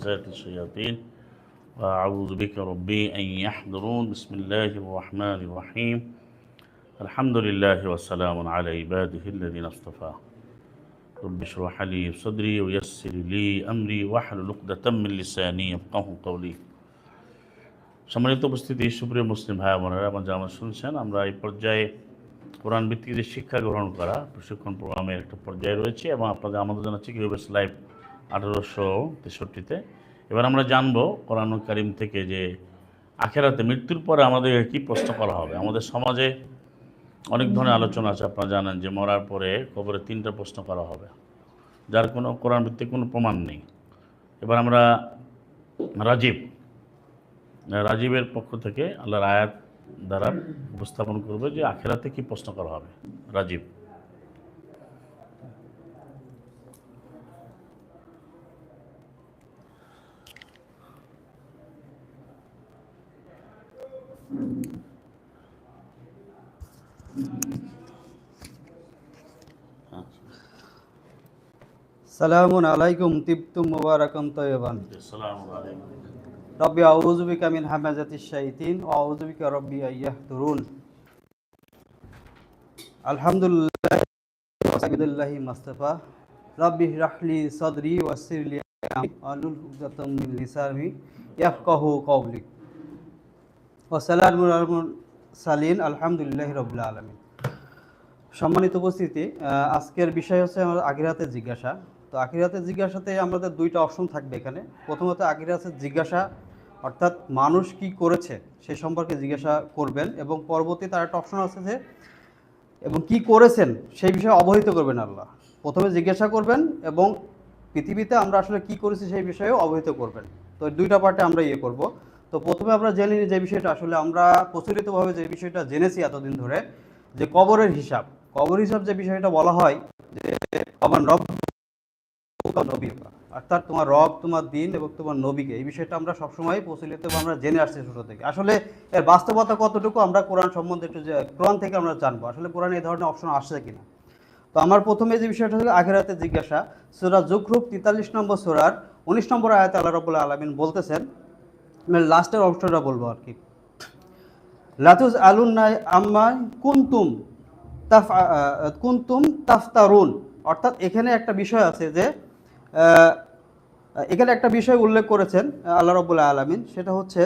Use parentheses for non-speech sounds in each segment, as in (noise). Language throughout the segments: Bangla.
همزات الشياطين وأعوذ بك ربي أن يحضرون بسم الله الرحمن الرحيم الحمد لله وسلام على عباده الذين اصطفى رب اشرح لي صدري ويسر لي أمري واحلل عقدة من لساني يفقهوا قولي সম্মানিত উপস্থিতি সুপ্রিয় মুসলিম ভাই বোনেরা এবং যেমন শুনছেন আমরা এই পর্যায়ে কোরআন ভিত্তিক যে শিক্ষা গ্রহণ করা প্রশিক্ষণ প্রোগ্রামের একটা পর্যায়ে রয়েছে এবং আপনাদের আমাদের জানাচ্ছি কিউবেস লাইভ আঠারোশো তেষট্টিতে। এবার আমরা জানব কোরআন কারিম থেকে যে আখেরাতে মৃত্যুর পরে আমাদের কী প্রশ্ন করা হবে। আমাদের সমাজে অনেক ধরনের আলোচনা আছে, আপনারা জানেন যে মরার পরে কবরে তিনটা প্রশ্ন করা হবে। যার কোনো কোরআন ভিত্তিক কোনো প্রমাণ নেই। এবার আমরা রাজীব, রাজীবের পক্ষ থেকে আল্লাহর আয়াত দ্বারা উপস্থাপন করবে যে আখেরাতে কি প্রশ্ন করা হবে। রাজীব। সালামুন আলাইকুম, তিবতুম মুবারাকাম তয়বান রব্বি, আউযু বিকা হামাজাতিশ শাইতিন, ওয়া আউযু বিকা রব্বি আইয়াহদুরুন আলহামদুলিল্লাহ ওয়া সাবিদুল্লাহি মুস্তাফা। রব্বি রাহলি সাদরি ওয়াসির লি আমরি ওয়াহলুল উকদাতাম মিন লিসানি ইয়াফকাহু কওলি। মুরসালিন, আলহামদুলিল্লাহি রাব্বিল আলামিন। সম্মানিত উপস্থিতি আজকের বিষয় হচ্ছে আমার আখিরাতের জিজ্ঞাসা। তো আখিরাতের জিজ্ঞাসাতে আমাদের দুইটা অপশন থাকবে এখানে। প্রথমত আখিরাতের জিজ্ঞাসা, অর্থাৎ মানুষ কি করেছে সে সম্পর্কে জিজ্ঞাসা করবেন এবং পরবর্তী তার একটা অপশন আছে যে, এবং কি করেছেন সেই বিষয়ে অবহিত করবেন আল্লাহ। প্রথমে জিজ্ঞাসা করবেন এবং পৃথিবীতে আমরা আসলে কি করেছি সেই বিষয়েও অবহিত করবেন। তো দুইটা পার্টে আমরা ইয়ে করব। তো প্রথমে আমরা জেনে নিই যে বিষয়টা আসলে আমরা প্রচলিতভাবে যে বিষয়টা জেনেছি এতদিন ধরে, যে কবরের হিসাব। কবর হিসাব যে বিষয়টা বলা হয়, যে আমার রব নবী। অর্থাৎ তোমার রব, তোমার দিন এবং তোমার নবীকে। এই বিষয়টা আমরা সবসময় প্রচলিত আমরা জেনে আসছি ছোটো থেকে। আসলে এর বাস্তবতা কতটুকু আমরা কোরআন সম্বন্ধে একটু যে- কোরআন থেকে আমরা জানব। আসলে কোরআনে এই ধরনের অপশন আসছে কিনা? তো আমার প্রথমে যে বিষয়টা হলো আখেরাতে জিজ্ঞাসা। সুরা জুখরুপ তেতাল্লিশ নম্বর সুরার উনিশ নম্বর আয়াতে আল্লাহ রবুল্লাহ আলমিন বলতেছেন আমি লাস্টের অংশটা বলব আর কি। লাতুজ আলুন্নাই আম্মাই কুন্তুম তাফ কুন্তুম তাফতারুন। অর্থাৎ এখানে একটা বিষয় আছে যে এখানে একটা বিষয় উল্লেখ করেছেন আল্লাহ রবুল্লাহ আলমিন, সেটা হচ্ছে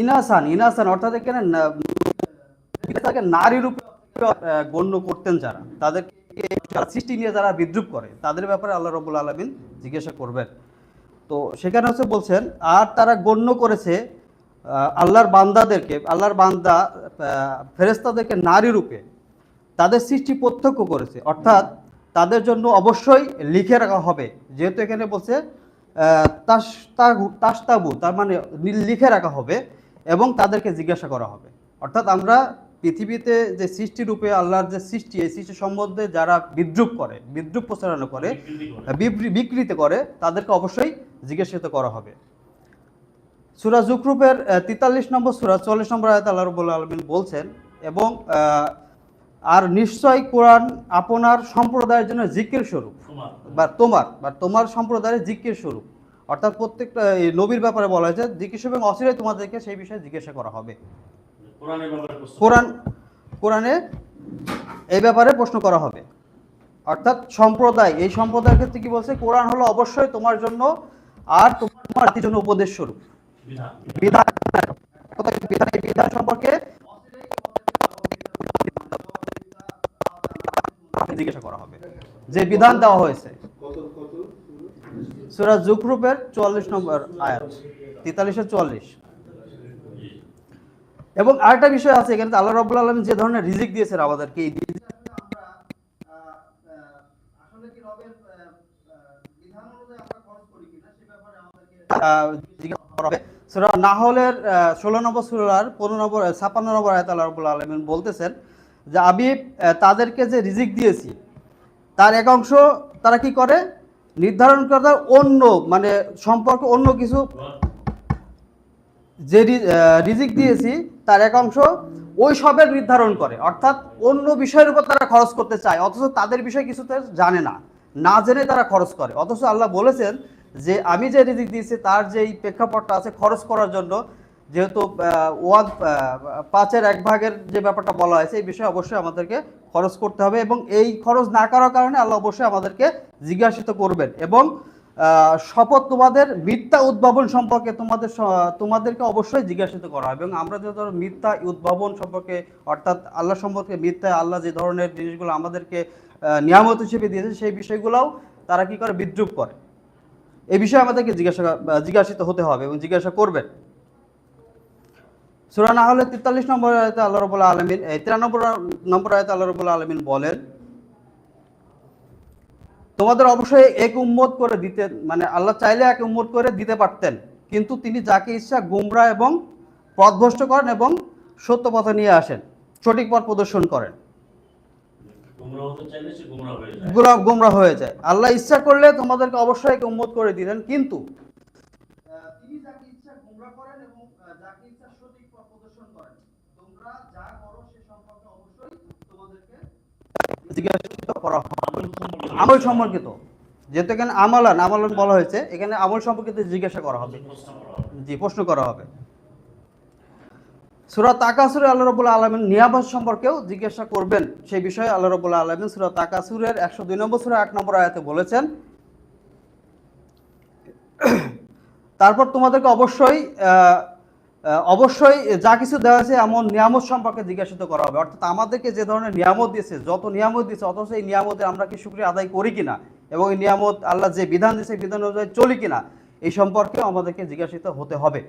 ইনাসান ইনাসান অর্থাৎ এখানে নারী রূপে গণ্য করতেন যারা, তাদেরকে সৃষ্টি নিয়ে যারা বিদ্রুপ করে, তাদের ব্যাপারে আল্লাহ রবুল আলমিন জিজ্ঞাসা করবেন। তো সেখানে হচ্ছে বলছেন, আর তারা গণ্য করেছে আল্লাহর বান্দাদেরকে, আল্লাহর বান্দা ফেরেস্তাদেরকে নারী রূপে, তাদের সৃষ্টি প্রত্যক্ষ করেছে। অর্থাৎ তাদের জন্য অবশ্যই লিখে রাখা হবে। যেহেতু এখানে বলছে তাস্তাবু, তার মানে লিখে রাখা হবে এবং তাদেরকে জিজ্ঞাসা করা হবে। অর্থাৎ আমরা পৃথিবীতে যে সৃষ্টি রূপে আল্লাহর যে সৃষ্টি এই সৃষ্টি সম্বন্ধে যারা বিদ্রুপ করে বিদ্রুপ প্রচারণা করে বিকৃতি করে। তাদেরকে অবশ্যই জিজ্ঞাসিত করা হবে। সুরা জুকরুপের তেতাল্লিশ নম্বর সুরা চল্লিশ নম্বর আয়ত আল্লাহ রবুল্লা আলমিন বলছেন এবং আর নিশ্চয় কোরআন আপনার সম্প্রদায়ের জন্য জিকির স্বরূপ। বা তোমার বা তোমার সম্প্রদায়ের জিকির স্বরূপ। অর্থাৎ প্রত্যেকটা নবীর ব্যাপারে বলা হয়েছে স্বরূপ এবং অচিরাই তোমাদেরকে সেই বিষয়ে জিজ্ঞাসা করা হবে। কোরআন কোরআনে এই ব্যাপারে প্রশ্ন করা হবে। অর্থাৎ সম্প্রদায় এই সম্প্রদায়ের ক্ষেত্রে কি বলছে? কোরআন হলো অবশ্যই তোমার জন্য আর তোমার জাতির জন্য উপদেশ স্বরূপ। বিধান। বিধান। বিধান এই বিধান সম্পর্কে জিজ্ঞাসা করা হবে। যে বিধান দেওয়া হয়েছে। সুরা জুকরুপের চুয়াল্লিশ নম্বর আয়াত তেতাল্লিশের চুয়াল্লিশ। এবং আরেকটা বিষয় আছে এখানে আল্লাহ রব্বুল আলম যে ধরনের রিজিক দিয়েছেন আমাদেরকে এই নাহলের ষোলো নম্বর সুরার পনেরো নম্বর ছাপ্পান্ন নম্বর আয়ত আল্লাহ আলমিন বলতেছেন যে আমি তাদেরকে যে রিজিক দিয়েছি তার এক অংশ তারা কি করে? নির্ধারণ করে দেয় অন্য মানে সম্পর্কে অন্য কিছু যে রিজিক দিয়েছি তার এক অংশ ওই সবের নির্ধারণ করে। অর্থাৎ অন্য বিষয়ের উপর তারা খরচ করতে চায়, অথচ তাদের বিষয়ে কিছুতে জানে না না জেনে তারা খরচ করে। অথচ আল্লাহ বলেছেন যে, আমি যে রিজিক দিয়েছি, তার যেই প্রেক্ষাপটটা আছে খরচ করার জন্য, যেহেতু ওয়ান পাঁচের এক ভাগের যে ব্যাপারটা বলা হয়েছে, এই বিষয়ে অবশ্যই আমাদেরকে খরচ করতে হবে এবং এই খরচ না করার কারণে আল্লাহ অবশ্যই আমাদেরকে জিজ্ঞাসিত করবেন এবং শপথ তোমাদের মিথ্যা উদ্ভাবন সম্পর্কে তোমাদের তোমাদেরকে অবশ্যই জিজ্ঞাসিত করা হবে। এবং আমরা যে ধরো মিথ্যা উদ্ভাবন সম্পর্কে, অর্থাৎ আল্লাহ সম্পর্কে মিথ্যা, আল্লাহ যে ধরনের জিনিসগুলো আমাদেরকে নিয়ামত হিসেবে দিয়েছে সেই বিষয়গুলোও তারা কি করে বিদ্রুপ করে। এই বিষয়ে আমাদেরকে জিজ্ঞাসা জিজ্ঞাসিত হতে হবে এবং জিজ্ঞাসা করবেন। সুরা না হলে তেতাল্লিশ নম্বর আয়তে আল্লাহ রবুল্লা আলমিন তিরানব্বই নম্বর আয়তে আল্লাহ রবুল্লা আলমিন বলেন তোমাদের অবশ্যই এক উম্মত করে দিতে মানে আল্লাহ চাইলে এক উম্মত করে দিতে পারতেন। কিন্তু তিনি যাকে ইচ্ছা গুমরা এবং পথভ্রষ্ট করেন এবং সত্য পথে নিয়ে আসেন সঠিক পথ প্রদর্শন করেন। গুমরা হয়ে যায়। আল্লাহ ইচ্ছা করলে তোমাদেরকে অবশ্যই এক উম্মত করে দিলেন কিন্তু তিনি যাকে ইচ্ছা গুমরা করেন এবং যাকে ইচ্ছা সঠিক পথ প্রদর্শন করেন তোমরা যা করো সে সম্পর্কে অবশ্যই তোমাদেরকে আমল সম্পর্কিত। যেহেতু এখানে আমালান আমালান বলা হয়েছে, এখানে আমল সম্পর্কিত জিজ্ঞাসা করা হবে। জি, প্রশ্ন করা হবে। সুরা তাকাসুরে আল্লাহ রবুল্লা আলমিন নিয়ামত সম্পর্কেও জিজ্ঞাসা করবেন। সেই বিষয়ে আল্লাহ রবুল্লা আলমিন সুরা তাকাসুরের একশো দুই নম্বর সুরা এক নম্বর আয়াতে বলেছেন, (clears throat) তারপর তোমাদেরকে অবশ্যই অবশ্যই যা কিছু দেওয়া হয়েছে এমন নিয়ামত সম্পর্কে জিজ্ঞাসিত করা হবে অর্থাৎ আমাদেরকে যে ধরনের নিয়ামত দিয়েছে, যত নিয়ামত দিয়েছে, অথচ এই নিয়ামতে আমরা কি শুক্রিয়া আদায় করি কিনা এবং এই নিয়ামত আল্লাহ যে বিধান দিয়েছে বিধান অনুযায়ী চলি কিনা, এই সম্পর্কেও আমাদেরকে জিজ্ঞাসিত হতে হবে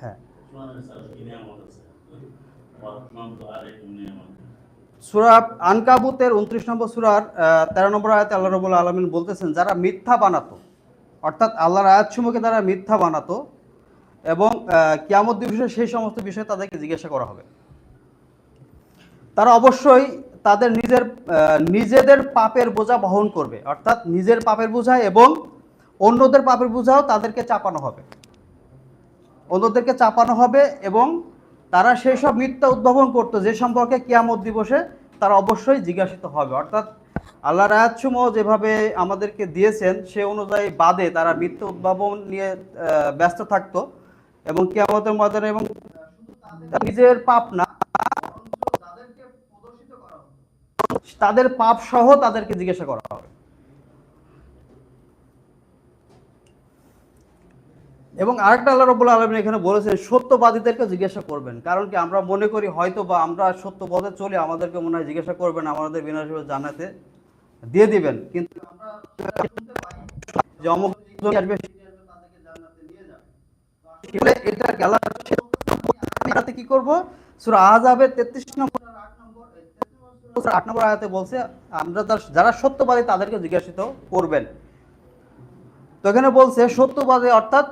হ্যাঁ। সুরা আনকাবুতের উনত্রিশ নম্বর সুরার তেরো নম্বর আয়াতে আল্লাহ রবুল আলমিন বলতেছেন, যারা মিথ্যা বানাতো অর্থাৎ আল্লাহর আয়াতসমূহকে তারা মিথ্যা বানাতো এবং কিয়ামত দিবসে সেই সমস্ত বিষয়ে তাদেরকে জিজ্ঞাসা করা হবে। তারা অবশ্যই তাদের নিজের নিজেদের পাপের বোঝা বহন করবে। অর্থাৎ নিজের পাপের বোঝা এবং অন্যদের পাপের বোঝাও তাদেরকে চাপানো হবে। অন্যদেরকে চাপানো হবে এবং তারা সেই সব মিথ্যা উদ্ভাবন করতো, যে সম্পর্কে কিয়ামত দিবসে তারা অবশ্যই জিজ্ঞাসিত হবে। অর্থাৎ আল্লাহর আয়াতসমূহ যেভাবে আমাদেরকে দিয়েছেন, সে অনুযায়ী বাদে তারা মিথ্যা উদ্ভাবন নিয়ে ব্যস্ত থাকতো এবং কিয়ামতের ময়দানে এবং নিজের পাপ না, তাদের পাপ সহ তাদেরকে জিজ্ঞাসা করা হবে। এবং আরেকটা আল্লাহ রবুল্লা আলমিন এখানে বলেছেন, সত্যবাদীদেরকে জিজ্ঞাসা করবেন। কারণ কি আমরা মনে করি হয়তো বা আমরা সত্য পথে চলে আমাদেরকে মনে হয় জিজ্ঞাসা করবেন, আমাদের বিনা হিসেবে জানাতে দিয়ে দিবেন, কিন্তু এটা কি আল্লাহ কি করব সূরা আহজাবের 33 নম্বর আর 8 নম্বর এই 33 নম্বর সূরা 8 নম্বর আয়াতে বলছে, আমরা যারা সত্যবাদী তাদেরকে জিজ্ঞাসিত করবেন। তো এখানে বলছে, সত্যবাদী অর্থাৎ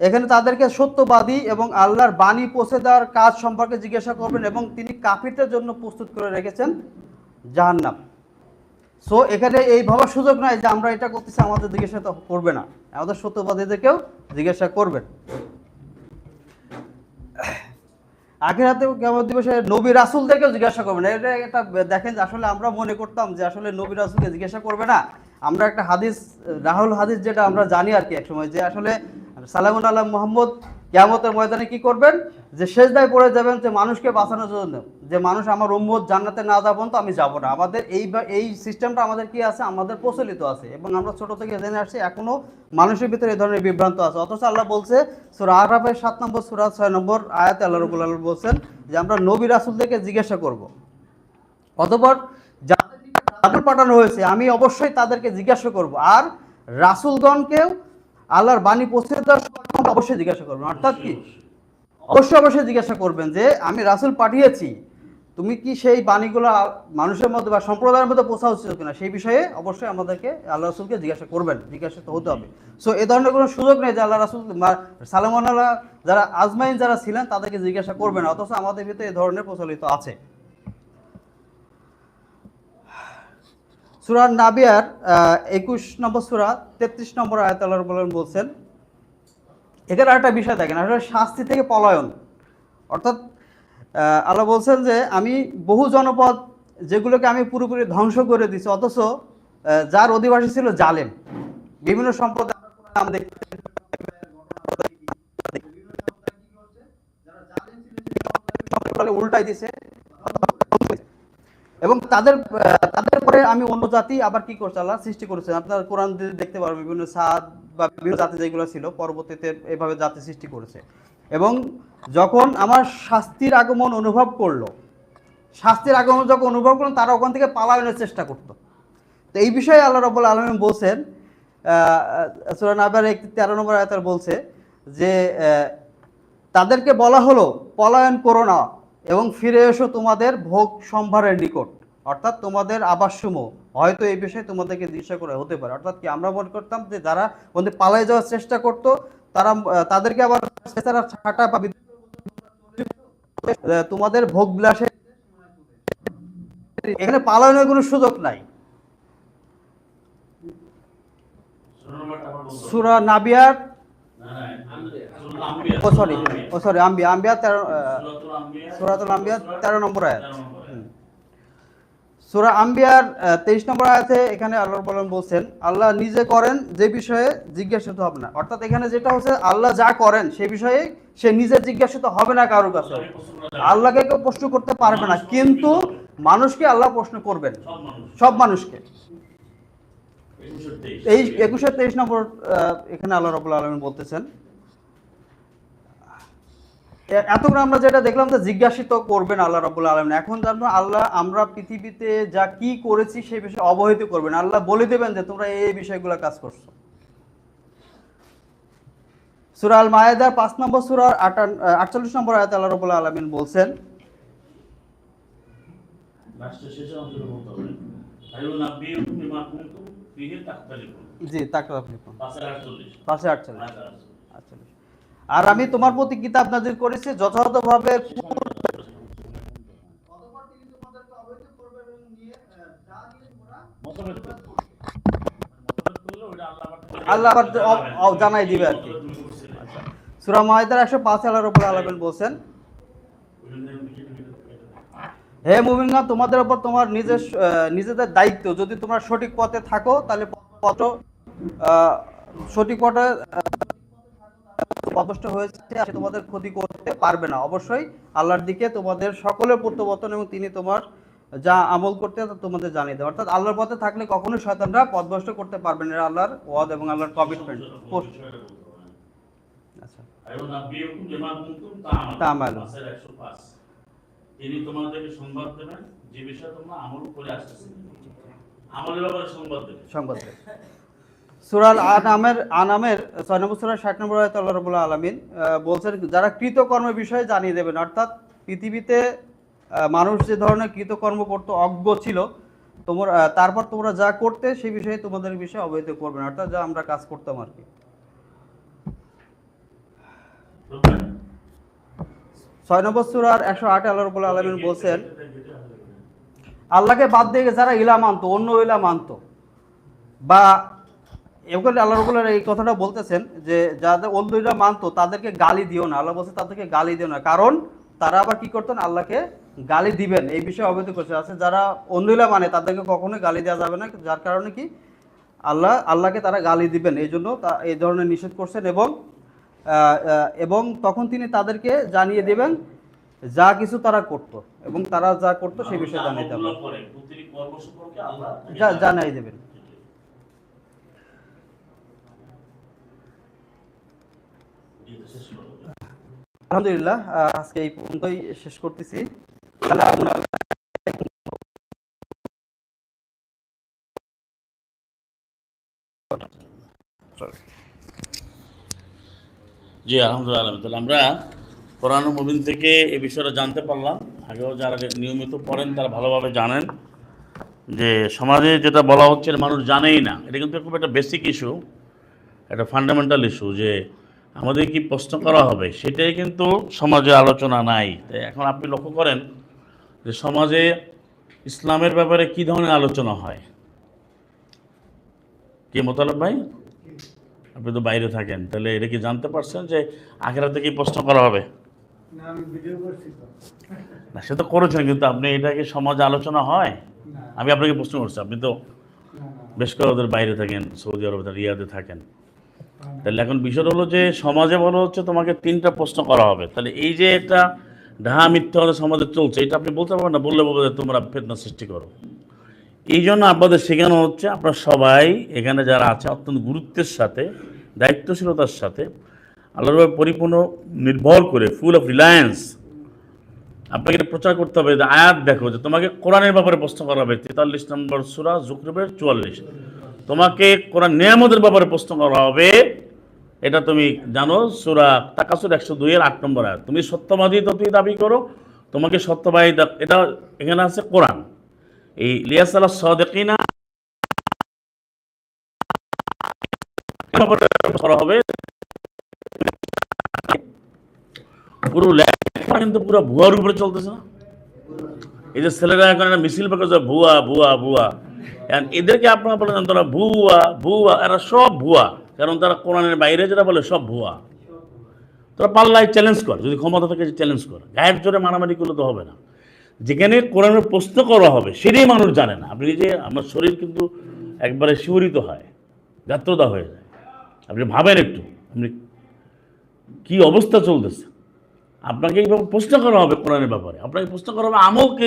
এখানে তাদেরকে সত্যবাদী এবং আল্লাহর বাণী পৌঁছে দেওয়ার কাজ সম্পর্কে জিজ্ঞাসা করবেন এবং তিনি কাফিরদের জন্য প্রস্তুত করে রেখেছেন জাহান্নাম। সো এখানে এই ভাবার সুযোগ নয় যে আমরা এটা করতেছি, আমাদের জিজ্ঞাসা তো করবে না। আমাদের সত্যবাদীদেরকেও জিজ্ঞাসা করবেন আখেরাতে কেমন দিবসে নবী রাসুলদেরকেও জিজ্ঞাসা করবে না। এটা একটা, দেখেন যে আসলে আমরা মনে করতাম যে আসলে নবী রাসুলকে জিজ্ঞাসা করবে না। আমরা একটা হাদিস, রাহুল হাদিস যেটা আমরা জানি আর কি একসময়, যে আসলে সালামুন আল্লাহ মোহাম্মদ কেয়ামতের ময়দানে কি করবেন? যে শেষদায় পড়ে যাবেন, যে মানুষকে বাঁচানোর জন্য, যে মানুষ আমার উম্মত জান্নাতে না যাবন তো আমি যাব না। আমাদের এই এই সিস্টেমটা আমাদের কি আছে? আমাদের প্রচলিত আছে এবং আমরা ছোট থেকে জেনে আসছি, এখনও মানুষের ভিতরে এই ধরনের বিভ্রান্ত আছে। অথচ আল্লাহ বলছে, সুরা আরাফের সাত নম্বর, সুরা ছয় নম্বর আয়াত আল্লাহ রবুল আল্লাহ বলছেন যে, আমরা নবী রাসুলদেরকে জিজ্ঞাসা করব। অতপর যাদের পাঠানো হয়েছে, আমি অবশ্যই তাদেরকে জিজ্ঞাসা করব। আর রাসুলগণকেও আল্লাহর বাণী পৌঁছে দেওয়ার অবশ্যই জিজ্ঞাসা করবেন অর্থাৎ কি? অবশ্যই অবশ্যই জিজ্ঞাসা করবেন যে, আমি রাসুল পাঠিয়েছি, তুমি কি সেই বাণীগুলো মানুষের মধ্যে বা সম্প্রদায়ের মধ্যে পৌঁছা উচিত কিনা? সেই বিষয়ে অবশ্যই আমাদেরকে আল্লাহ রাসুলকে জিজ্ঞাসা করবেন, জিজ্ঞাসা তো হতে হবে। সো এ ধরনের কোনো সুযোগ নেই যে আল্লাহ রাসুল সালামান আল্লাহ যারা আজমাইন যারা ছিলেন, তাদেরকে জিজ্ঞাসা করবেন, অথচ আমাদের ভিতরে এই ধরনের প্রচলিত আছে। সুরা নাবিয়ার একুশ নম্বর সুরা, তেত্রিশ নম্বর আয়াত আল্লাহ বলেন বলছেন এখানে একটা বিষয় দেখেন, আসলে শাস্তি থেকে পলায়ন। অর্থাৎ আল্লাহ বলছেন যে, আমি বহু জনপদ যেগুলোকে আমি পুরোপুরি ধ্বংস করে দিছি অথচ যার অধিবাসী ছিল জালেম। বিভিন্ন সম্প্রদায় উল্টাই দিছে। এবং তাদের তাদের পরে আমি অন্য জাতি আবার কি করছে আল্লাহ সৃষ্টি করেছেন। আপনার কোরআন দেখতে পারবেন বিভিন্ন সাদ বা বিভিন্ন জাতি যেগুলো ছিল, পরবর্তীতে এভাবে জাতি সৃষ্টি করেছে। এবং যখন আমার শাস্তির আগমন অনুভব করল, শাস্তির আগমন যখন অনুভব করল, তারা ওখান থেকে পালায়নের চেষ্টা করতো। তো এই বিষয়ে আল্লাহ রব্বুল আলমিন বলছেন সুরান আবার একটি তেরো নম্বর আয়তার বলছে যে তাদেরকে বলা হলো, পলায়ন করো না। এবং ফিরে এসো তোমাদের ভোগ সম্ভারের নিকট। অর্থাৎ তোমাদের আবাসসমূহ। হয়তো এই বিষয়ে তোমাদেরকে দৃশ্য করে হতে পারে। অর্থাৎ কি আমরা মনে করতাম যে যারা ওদের পালায় যাওয়ার চেষ্টা করত তারা তাদেরকে আবার তারা ছাটা বা তোমাদের ভোগ বিলাসে এখানে পালানোর কোনো সুযোগ নাই। সুরা নাবিয়ার ও সরি ও সরি আম্বিয়া। আম্বিয়া তেরো সুরাতুল আম্বিয়া তেরো নম্বর আয়াত। সুরা আম্বিয়ার তেইশ নম্বর আয়াতে এখানে আল্লাহ বলেন বলছেন, আল্লাহ নিজে করেন যে বিষয়ে জিজ্ঞাসিত হবে না। অর্থাৎ এখানে যেটা হচ্ছে, আল্লাহ যা করেন সে বিষয়ে সে নিজে জিজ্ঞাসিত হবে না কারোর কাছে। আল্লাহকে কেউ প্রশ্ন করতে পারবে না, কিন্তু মানুষকে আল্লাহ প্রশ্ন করবেন। সব মানুষকে। এই একুশে তেইশ নম্বর এখানে আল্লাহ রবুল আলমিন বলতেছেন এতক্ষণ আমরা যেটা দেখলাম যে জিজ্ঞাসিত করবেন আল্লাহ রবুল আলমিন। এখন জানব আল্লাহ আমরা পৃথিবীতে যা কি করেছি সেই বিষয়ে অবহিত করবেন। আল্লাহ বলে দেবেন যে তোমরা এই বিষয়গুলো কাজ করছ। সুরা আল মায়েদার পাঁচ নম্বর সুরার আটচল্লিশ নম্বর আয়াত আল্লাহ রবুল আলমিন বলছেন জি লিখুন আটচল্লিশ। পাশে আটচল্লিশ। আটচল্লিশ। আর আমি তোমার প্রতি কিতাব নাজির করেছি, যথাযথভাবে আল্লাহ জানাই দিবে আর কি। সুরা মাহিদার একশো পাঁচ আল্লাহ রবুল আলমিন বলছেন, হে মুমিনগণ তোমাদের উপর তোমার নিজের নিজেদের দায়িত্ব, যদি তোমরা সঠিক পথে থাকো, তাহলে পথ সঠিক পথে পদষ্ট হয়েছে সে তোমাদের ক্ষতি করতে পারবে না। অবশ্যই আল্লাহর দিকে তোমাদের সকলের প্রত্যাবর্তন এবং তিনি তোমার যা আমল করতে তা তোমাদের জানিয়ে দেয় অর্থাৎ আল্লাহর পথে থাকলে কখনোই শয়তানরা পথভ্রষ্ট করতে পারবে না। আল্লাহর ওয়াদ এবং আল্লাহর কমিটমেন্ট আচ্ছা। তিনি তোমাদেরকে সংবাদ দেবেন যে বিষয়ে তোমরা আমল করে আসতেছে আমলের ব্যাপারে সংবাদ দেবেন। সংবাদ। সুরাল আনামের আনামের, ছয় নম্বর সুরা ষাট নম্বর আয়ত আল্লাহ রবুল্লাহ আলমিন বলছেন যারা কৃতকর্মের বিষয়ে জানিয়ে দেবেন, অর্থাৎ পৃথিবীতে মানুষ যে ধরনের কৃতকর্ম করতো অজ্ঞ ছিল, তোমার তারপর তোমরা যা করতে সেই বিষয়ে তোমাদের বিষয়ে অবহিত করবেন, অর্থাৎ যা আমরা কাজ করতাম আর কি। ছয় নম্বর সুরার একশো আট আল্লাহ রবুল্লাহ আলমিন বলছেন, আল্লাহকে বাদ দিয়ে যারা ইলা মানতো অন্য ইলা মানতো বা এগুলো আল্লাহ রবুল্লাহ এই কথাটা বলতেছেন যে যাদের ইলা মানতো তাদেরকে গালি দিও না। আল্লাহ বলছে তাদেরকে গালি দিও না। কারণ তারা আবার কি করতেন? আল্লাহকে গালি দিবেন। এই বিষয়ে অবহিত করছে আছে যারা অন্য মানে তাদেরকে কখনোই গালি দেওয়া যাবে না। যার কারণে কি? আল্লাহ আল্লাহকে তারা গালি দিবেন। এই জন্য তা এই ধরনের নিষেধ করছেন এবং এবং তখন তিনি তাদেরকে জানিয়ে দেবেন যা কিছু তারা করত এবং তারা যা করতো সেই বিষয়ে জানিয়ে দেবেন। আমলগুলো করে, প্রতিটি কর্ম সম্পর্কে আল্লাহ তাকে যা- জানাই দেবেন এটা শেষ করো। আলহামদুলিল্লাহ আজকে এই পর্যন্তই শেষ করতেছি। জি, আলহামদুলিল্লাহ আলহামদুলিল্লাহ আমরা কোরআন মুবিন থেকে এ বিষয়টা জানতে পারলাম। আগেও যারা নিয়মিত পড়েন, তারা ভালোভাবে জানেন যে সমাজে যেটা বলা হচ্ছে, মানুষ জানেই না। এটা কিন্তু খুব একটা বেসিক ইস্যু একটা ফান্ডামেন্টাল ইস্যু যে আমাদের কি প্রশ্ন করা হবে? সেটাই কিন্তু সমাজে আলোচনা নাই। তাই এখন আপনি লক্ষ্য করেন যে সমাজে ইসলামের ব্যাপারে কি ধরনের আলোচনা হয়? কি মোতালেব ভাই? আপনি তো বাইরে থাকেন। তাহলে এটা কি জানতে পারছেন যে আখেরাতে কি প্রশ্ন করা হবে? না সে তো করেছেন কিন্তু আপনি এটাকে সমাজে আলোচনা হয়? আমি আপনাকে প্রশ্ন করছি আপনি তো বেশ করে ওদের বাইরে থাকেন সৌদি আরবে রিয়াদে থাকেন। তাহলে এখন বিষয়টা হলো যে সমাজে বলা হচ্ছে তোমাকে তিনটা প্রশ্ন করা হবে। তাহলে এই যে একটা ঢাহা মিথ্যা আমাদের সমাজে চলছে, এটা আপনি বলতে পারবেন না, বললে বলব যে তোমরা ফেতনা সৃষ্টি করো। এই জন্য আপনাদের শেখানো হচ্ছে, আপনারা সবাই এখানে যারা আছে, অত্যন্ত গুরুত্বের সাথে, দায়িত্বশীলতার সাথে, আল্লাহর পরিপূর্ণ নির্ভর করে ফুল অফ রিলায়েন্স আপনাকে এটা প্রচার করতে হবে আয়াত দেখো, যে তোমাকে কোরআনের ব্যাপারে প্রশ্ন করা হবে, তেতাল্লিশ নম্বর সুরা জুকরবের চুয়াল্লিশ। তোমাকে কোরআন নিয়ামতের ব্যাপারে প্রশ্ন করা হবে। এটা তুমি জানো, সুরা তাকাসুর একশো দুইয়ের আট নম্বর আয়াত। তুমি সত্যবাদী তো তুই দাবি করো, তোমাকে সত্যবাদী এটা এখানে আছে কোরআন। এই লিয়াসাল্লাহ সদেকিনা করা হবে। লেখা কিন্তু পুরো ভুয়ার উপরে চলতেছে না। এই যে ছেলেরা এখন মিছিল করছে ভুয়া ভুয়া ভুয়া। এদেরকে আপনারা বলেন তারা ভুয়া ভুয়া, এরা সব ভুয়া। কারণ তারা কোরআনের বাইরে যেটা বলে সব ভুয়া। তারা পাল্লায় চ্যালেঞ্জ কর, যদি ক্ষমতা থাকে চ্যালেঞ্জ কর। গায়ের জোরে মারামারি করলে তো হবে না। যেখানে কোরআনের প্রশ্ন করা হবে, সেটাই মানুষ জানে না। আপনি যে, আমার শরীর কিন্তু একবারে শিহরিত হয়, গাত্রদা হয়ে যায়। আপনি ভাবেন একটু, আপনি কি অবস্থা চলতেছে? আপনাকে এইভাবে প্রশ্ন করা হবে কোরআনের ব্যাপারে। আপনাকে প্রশ্ন করা হবে আমলকে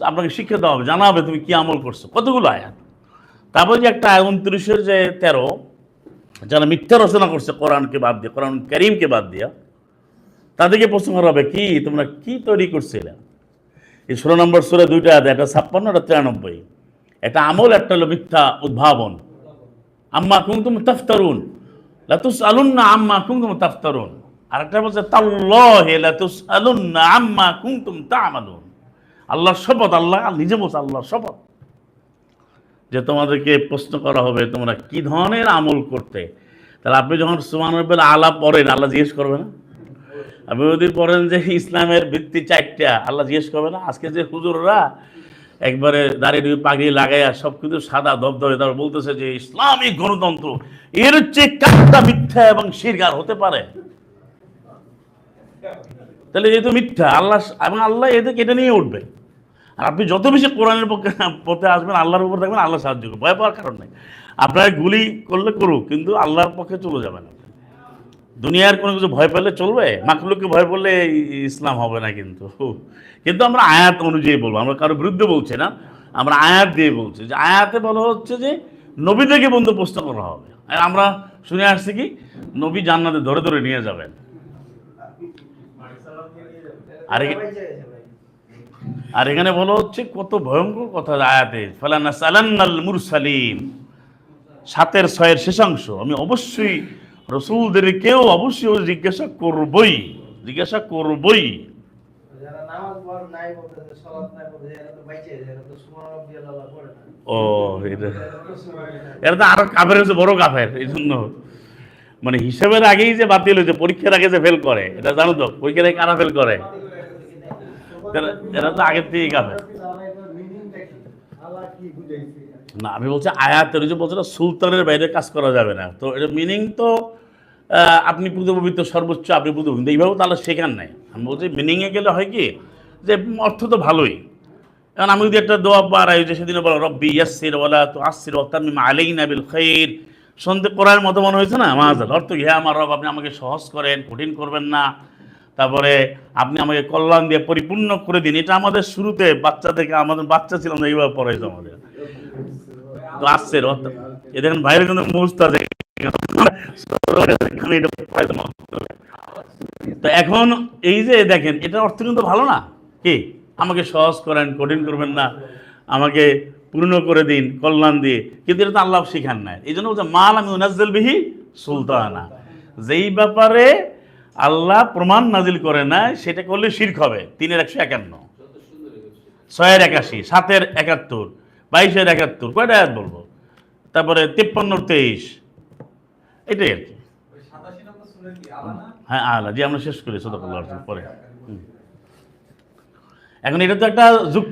আপনাকে শিক্ষা দেওয়া হবে, জানা হবে তুমি কি আমল করছ। কতগুলো আয়াত? তারপর যে একটা উনত্রিশের যে তেরো, যারা মিথ্যা রচনা করছে কোরআনকে বাদ দিয়ে, কোরআন করিমকে বাদ দিয়া, তাদেরকে প্রশ্ন করা হবে, কি তোমরা কি তৈরি করছিলে? এই ষোলো নম্বর সুরে দুইটা আয়াত, একটা ছাপ্পান্ন, একটা তিরানব্বই। একটা আমল, একটা হলো মিথ্যা উদ্ভাবন। আম্মা কুমতুম তাফতারুন লাতুস আলুন না আম্মা কুমতুম তাফতারুন। আর একটা বলছে, তাল্লাহে লাতুস আলুন না আম্মা কুমতুম তামালুন। আল্লাহর শপথ, আল্লাহ নিজে বলছে আল্লাহর শপথ। যে তোমাদেরকে প্রশ্ন করা হবে, তোমরা কি ধরনের আমল করতে? তাহলে আপনি যখন সুমান রব্বের আলাপ পড়েন, আল্লাহ জিজ্ঞেস করবে না? আপনি যদি পড়েন যে ইসলামের ভিত্তি চারটা, আল্লাহ জিজ্ঞেস করবে না? আজকে যে হুজুররা একবারে দাঁড়িয়ে দুই পাগড়ি লাগাইয়া সব কিছু সাদা দবদবে তারপর বলতেছে যে ইসলামিক গণতন্ত্র, এর হচ্ছে কাজটা মিথ্যা এবং শিরগার হতে পারে। তাহলে যেহেতু মিথ্যা, আল্লাহ এবং আল্লাহ এদেরকে এটা নিয়ে উঠবে। আর আপনি যত বেশি কোরআনের পক্ষে পথে আসবেন, আল্লাহর উপর থাকবেন, আল্লাহ সাহায্য করবে। ভয় পাওয়ার কারণ নেই। আপনার গুলি করলে করুক, কিন্তু আল্লাহর পক্ষে চলে যাবেন দুনিয়ার কোনো কিছু ভয় পেলে চলবে? মাকলুককে ভয় করলে ইসলাম হবে না কিন্তু। কিন্তু আমরা আয়াত অনুযায়ী বলব। আমরা কারোর বিরুদ্ধে বলছি না। আমরা আয়াত দিয়ে বলছি যে, আয়াতে বলা হচ্ছে যে, নবীদেরকে বন্ধু প্রশ্ন করা হবে। আর আমরা শুনে আসছি কি, নবী জান্নাতে ধরে ধরে নিয়ে যাবেন। আর এখানে বলা হচ্ছে কত ভয়ঙ্কর কথা আয়াতে ফালানা সালান্নাল মুরসালিম সাতের ছয়ের শেষাংশ আমি অবশ্যই রসুলদেরকেও অবশ্যই জিজ্ঞাসা করবই জিজ্ঞাসা করবই। ও এটা তো আরও কাফের হচ্ছে বড় কাফের এই জন্য। মানে হিসাবের আগেই যে বাতিল হয়েছে পরীক্ষার আগে যে ফেল করে এটা জানো তো পরীক্ষার আগে কারা ফেল করে? এরা তো আগের থেকেই বুঝাইছে না আমি বলছি আয়াতের যে বলছে না, সুলতানের বাইরে কাজ করা যাবে না। তো এটা মিনিং তো আপনি পুজো পবিত্র সর্বোচ্চ আপনি পুজো পবিত্র। এইভাবে তাহলে শেখার নাই। আমি বলছি মিনিংয়ে গেলে হয় কি যে অর্থ তো ভালোই। এখন আমি যদি একটা দোয়া বাড়াই যে সেদিনে বলো রব্বি ইয়াসির ওয়ালা তো আসির ওয়াতামিম আলাইনা বিল খাইর। সন্ধে করার মতো মনে হয়েছে না? মাহাজাল অর্থ হ্যাঁ আমার রব আপনি আমাকে সহজ করেন কঠিন করবেন না। তারপরে আপনি আমাকে কল্যাণ দিয়ে পরিপূর্ণ করে দিন। এটা আমাদের শুরুতে বাচ্চা থেকে আমাদের বাচ্চা ছিলাম না, এইভাবে পড়াইতো আমাদের। তো আসছে রথ। এ দেখেন বাইরে কিন্তু মুস্ত আছে। এখানে এটা পড়াইতো না। তো এখন এই যে দেখেন, এটার অর্থ কিন্তু ভালো না? কি? আমাকে সহজ করেন, কঠিন করবেন না। আমাকে পূর্ণ করে দিন, কল্যাণ দিয়ে। কিন্তু এটা তো আল্লাহ শিখান নাই। এই জন্য বলছে মাল আমি উনাজ্জল বিহি সুলতানা। যেই ব্যাপারে আল্লাহ প্রমাণ নাজিল করে না সেটা করলে শির্ক হবে। তিনের একশো একান্ন। ছয়ের একাশি, সাতের একাত্তর, বাইশের একাত্তর, কয়টা আয়াত বলব? তারপরে তিপ্পান্ন, তেইশ। এটাই আর কি। হ্যাঁ আলা জি আমরা শেষ করি, সদকাল্লাহ পরে। এখন এটা তো একটা যুক্তি।